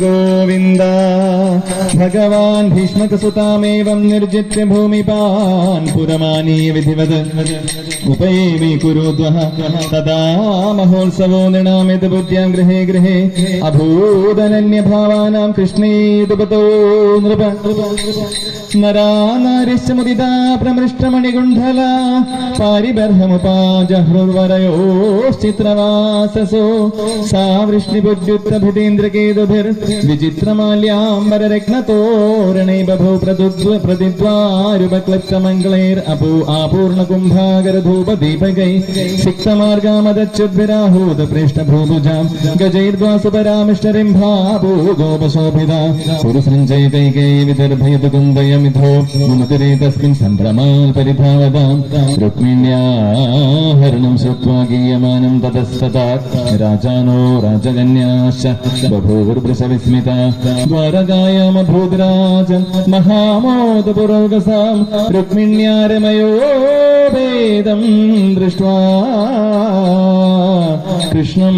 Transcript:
ഗോവിന്ദ. ഭഗവാൻ ഭീഷ്മകസുതാമേവം നിർജിത്യ ഭൂമിപാൻ പുരമാനീയ വിധിവത്. ഉപയേവി കുരുദ്വഹ തദാ മഹോത്സവോ നൃണാമിത് ബുദ്ധ്യാം ഗൃഹേ ഗൃഹേ അഭൂതനന്യഭാവാനാം കൃഷ്ണേതുപതോ നൃപ നരാ പ്രമൃഷ്ടമണികുണ്ഠല പാരിബർഹമുപാജഹ്രുർവരയോശ്ചിത്രവാസസോ സാ വൃഷ്ണിപുര്യുത്രഭിതേന്ദ്രകേതുഭിർ വിചിത്രമാല്യാംബരരത്നതോരണൈ ബഭൂ പ്രതുദ്വ പ്രതിദ്വാരുപക്ലപ്തമംഗളൈർ അപൂ ആപൂർണകുംഭാകരധൂപദീപകൈ സിക്തമാർഗാമദച്യുദ്ഭിരാഹൂത പൃഷ്ഠഭൂഭുജാം. ഗജൈർദ്വാസുപരാമിഷ്ടരിംഭാഭൂ ഗോപശോഭിത പുരുസഞ്ജയകൈകൈ വിദർഭയതു കുന്ദയമിധോ മുമതിരേ തസ്മിൻ സംഭ്രമാൽ പരിഭാവതാം. രുക്മിണ്യാഹരണം ശ്രുത്വാ ഗീയമാനം തതസ്തതാ രാജാനോ രാജകന്യാശ ബഭൂവൃഷവിസ്മിത ദ്വാരകായമഭൂദ്രാജൻ മഹാമോദപുരോഗസാം. രുക്മിണ്യാരമയോ ഭേദം ദൃഷ്ട കൃഷ്ണം